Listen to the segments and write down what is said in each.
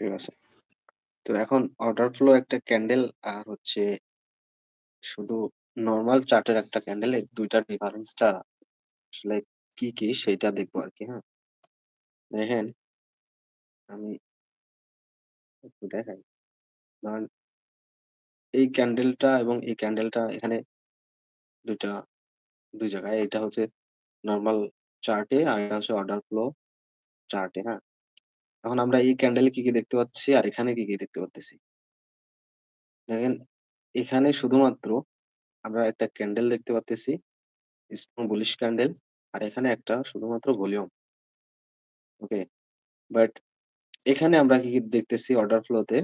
ঠিক আছে। তো এখন অর্ডার ফ্লো একটা ক্যান্ডেল আর হচ্ছে শুধু নর্মাল চার্টের একটা ক্যান্ডেল এই ২ টার ডিফারেন্সটা আসলে কি, কি সেটা দেখব আর কি হ্যাঁ? দেখেন আমি একটু দেখাই। ধরেন এই ক্যান্ডেলটা এবং এই ক্যান্ডেলটা এখানে দুইটা দুই জায়গায়। এটা হচ্ছে নর্মাল চার্টে আর এটা হচ্ছে অর্ডার ফ্লো চার্টে, হ্যাঁ? এখন আমরা এই ক্যান্ডেলে কি, কি দেখতে পাচ্ছি আর এখানে কি, কি দেখতে পারতেছি? দেখেন এখানে শুধুমাত্র আমরা একটা ক্যান্ডেল দেখতে পারতেছি, স্ট্রং বুলিশ ক্যান্ডেল আর এখানে একটা শুধুমাত্র ভলিউম। ওকে? বাট এখানে আমরা কি, কি দেখতেছি অর্ডার ফ্লোতে?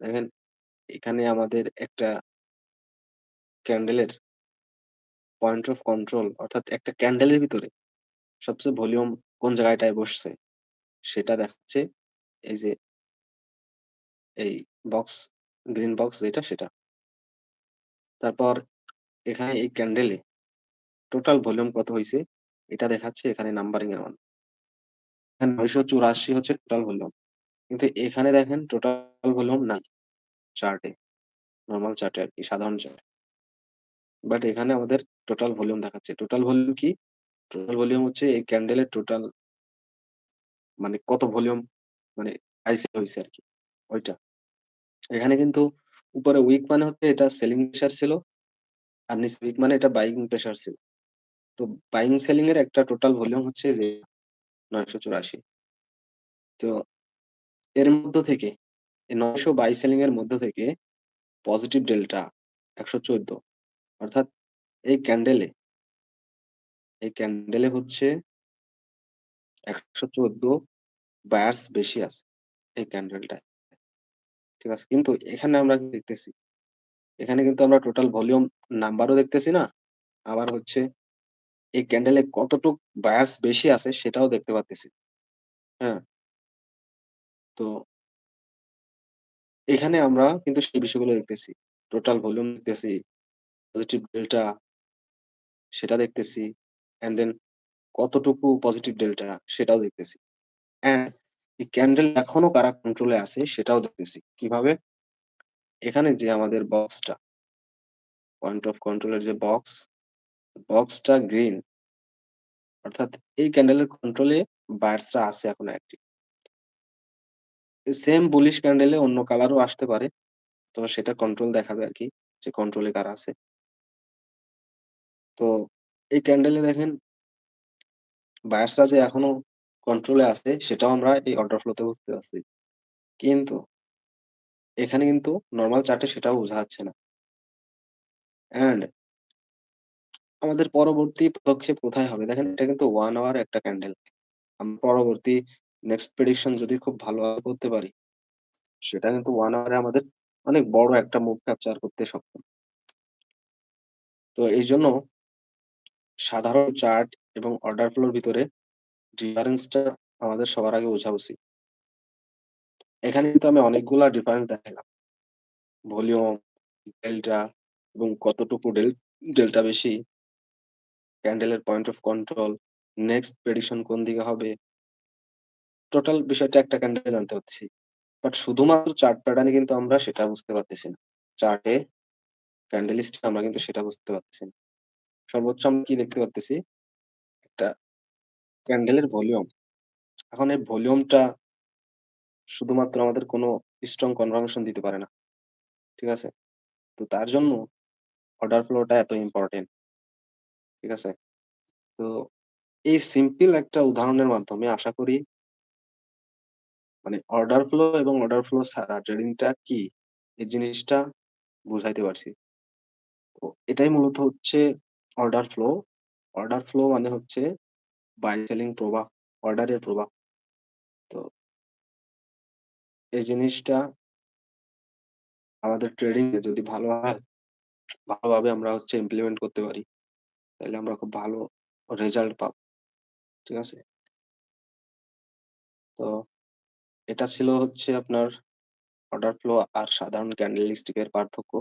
দেখেন এখানে আমাদের একটা ক্যান্ডেলের পয়েন্ট অফ কন্ট্রোল অর্থাৎ একটা ক্যান্ডেলের ভিতরে সবচেয়ে ভলিউম কোন জায়গাটায় বসছে সেটা দেখাচ্ছে, এই যে এই বক্স গ্রিন বক্স যেটা, সেটা। তারপর এখানে এই ক্যান্ডেলে টোটাল ভলিউম কত হয়েছে এটা দেখাচ্ছে এখানে নাম্বারিং এর মান। এখানে ৯৮৪ হচ্ছে টোটাল ভলিউম। কিন্তু এখানে দেখেন টোটাল ভলিউম নাই চার্টে। নরমাল চার্টে আর কি, সাধারণ চার্টে। বাট এখানে আমাদের টোটাল ভলিউম দেখাচ্ছে। টোটাল ভলিউম কি? টোটাল ভলিউম হচ্ছে এই ক্যান্ডেলের টোটাল মানে কত ভলিউম মানে আইসে হইছে আরকি, ওইটা। এখানে কিন্তু উপরে উইক মানে হচ্ছে এটা সেলিং প্রেশার ছিল। আর নিচে উইক মানে এটা বাইং প্রেশার ছিল। তো বাইং সেলিং এর একটা টোটাল ভলিউম হচ্ছে যে ৯৮৪ তো এর মধ্য থেকে ৯০০ বাই সেলিং এর মধ্য থেকে পজিটিভ ডেল্টা ১১৪ অর্থাৎ এই ক্যান্ডেলে এই ক্যান্ডেলে হচ্ছে ১১৪ বায়ার্স বেশি আছে এই ক্যান্ডেলটায়। ঠিক আছে? কিন্তু এখানে আমরা দেখতেছি? এখানে কিন্তু আমরা টোটাল ভলিউম নাম্বারও দেখতেছি না। আবার হচ্ছে এই ক্যান্ডেলে কতটুক বায়ার্স বেশি আছে সেটাও দেখতে পারতেছি। হ্যাঁ? তো এখানে আমরা কিন্তু সেই বিষয়গুলো দেখতেছি। টোটাল ভলিউম দেখতেছি, পজিটিভ ডেল্টা সেটা দেখতেছি। অ্যান্ড দেন কতটুকু পজিটিভ ডেল্টা সেটাও দেখতেছি। অ্যান্ড এই ক্যান্ডেল এখনও কারা কন্ট্রোলে আছে সেটাও দেখতেছি। কীভাবে? এখানে যে আমাদের বক্সটা পয়েন্ট অফ কন্ট্রোল এর যে বক্স, বক্সটা গ্রিন। অর্থাৎ এই ক্যান্ডেলের কন্ট্রোলে বায়ার্সরা আছে এখনও অ্যাক্টিভ। সেম বুলিশ ক্যান্ডেলে অন্য কালারও আসতে পারে। তো সেটা কন্ট্রোল দেখাবে আর কি যে কন্ট্রোলে কারা আছে। তো এই ক্যান্ডেলে দেখেন বায়ার্সরা যে এখনও কন্ট্রোলে আছে সেটাও আমরা এই অর্ডার ফ্লোতে বুঝতে পারছি। কিন্তু এখানে কিন্তু নর্মাল চার্টে সেটাও বোঝা যাচ্ছে না। অ্যান্ড আমাদের পরবর্তী পদক্ষেপ কোথায় হবে? দেখেন এটা কিন্তু ওয়ান আওয়ার একটা ক্যান্ডেল। আমরা পরবর্তী নেক্সট প্রেডিকশন যদি খুব ভালোভাবে করতে পারি, সেটা কিন্তু ওয়ান আওয়ারে আমাদের অনেক বড় একটা মুভ ক্যাপচার করতে সক্ষম। তো এই জন্য সাধারণ চার্ট এবং অর্ডার ফ্লোর ভিতরে ডিফারেন্সটা আমাদের সবার আগে বোঝা উচিত। এখানে কিন্তু আমি অনেকগুলা ডিফারেন্স দেখাইলাম। ভলিউম, ডেল্টা এবং কতটুকু ডেল ডেল্টা বেশি। ক্যান্ডেলের point of control, next prediction কোন দিকে হবে। টোটাল বিষয়টা একটা ক্যান্ডেলে জানতে পারতেছি। বাট শুধুমাত্র চার্ট প্যাটার্ন কিন্তু আমরা সেটা বুঝতে পারতেছি না। চার্টে ক্যান্ডেলিস্ট আমরা কিন্তু সেটা বুঝতে পারতেছি না। সর্বোচ্চ আমরা কি দেখতে পারতেছি? একটা ক্যান্ডেলের ভলিউম। এখন এই ভলিউমটা শুধুমাত্র আমাদের কোনো স্ট্রং কনফার্মেশন দিতে পারে না। ঠিক আছে? তো তার জন্য অর্ডার ফ্লোটা এত ইম্পোর্টেন্ট। ঠিক আছে? তো এই সিম্পল একটা উদাহরণের মাধ্যমে আশা করি মানে অর্ডার ফ্লো এবং অর্ডার ফ্লো ছাড়া ট্রেডিংটা কি? এই জিনিসটা বুঝাইতে পারছি। তো এটাই মূলত হচ্ছে অর্ডার ফ্লো। অর্ডার ফ্লো মানে হচ্ছে বাই সেলিং প্রবাহ, অর্ডারের প্রবাহ। তো এই জিনিসটা আমাদের ট্রেডিং এ যদি ভালো হয়, ভালোভাবে আমরা হচ্ছে ইমপ্লিমেন্ট করতে পারি, তাহলে আমরা খুব ভালো রেজাল্ট পাবো। ঠিক আছে? তো এটা ছিল হচ্ছে আপনার অর্ডার ফ্লো আর সাধারণ ক্যান্ডেলস্টিক এর পার্থক্য।